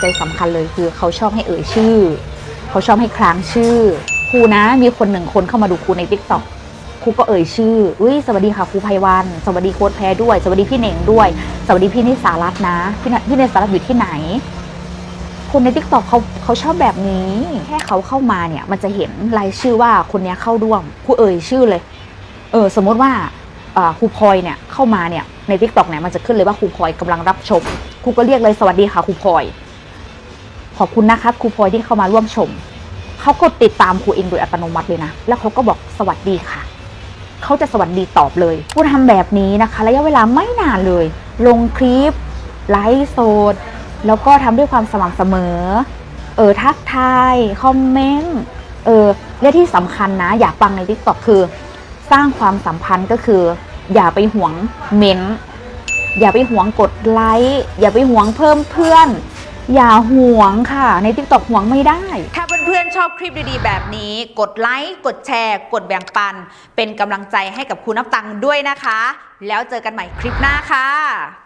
ใจสำคัญเลยคือเขาชอบให้เอ่ยชื่อ เขาชอบให้คลางชื่อ ครูนะมีคนหนึ่งคนเข้ามาดูครูในทิกตอกครูก็เอ่ยชื่อ อุ้ยสวัสดีค่ะครูไพวัน สวัสดีโค้ดแพรด้วย สวัสดีพี่เน่งด้วย สวัสดีพี่นิสารัตน์นะพี่นพี่นิสารัตน์อยู่ที่ไหน คนในทิกตอกเขาเขาชอบแบบนี้ แค่เขาเข้ามาเนี่ย มันจะเห็นรายชื่อว่าคนนี้เข้าร่วมครูเอ่ยชื่อเลย เออสมมติว่าอ่าครูพลอยเนี่ยเข้ามาเนี่ยในทิกตอกเนี่ยมันจะขึ้นเลยว่าครูพลอยกำลังรับชมครูก็เรียกเลยสวัสดีค่ะครูพลอย ขอบคุณนะครับครูพลอยที่เข้ามาร่วมชม เขาก็ติดตามครูเองโดยอัตโนมัติเลยนะ แล้วเขาก็บอกสวัสดีค่ะ เขาจะสวัสดีตอบเลยผู้ทำแบบนี้นะคะ ระยะเวลาไม่นานเลย ลงคลิป ไลฟ์สด แล้วก็ทำด้วยความสม่ำเสมอ เออทักทาย คอมเมนต์ เออ และที่สำคัญนะ อยากฟังใน t ิ k t o k คือ สร้างความสัมพันธ์ก็คือ อย่าไปหวงเม้นต์ อย่าไปหวงกดไลค์ อย่าไปหวงเพิ่มเพื่อน อย่าห่วงค่ะ ใน t ิ k t o k ห่วงไม่ได้ ถ้าเพื่อนๆชอบคลิปดีๆ แบบนี้ กดไลค์ กดแชร์ กดแบ่งปัน เป็นกำลังใจให้กับคุณนับตังค์ด้วยนะคะ แล้วเจอกันใหม่คลิปหน้าค่ะ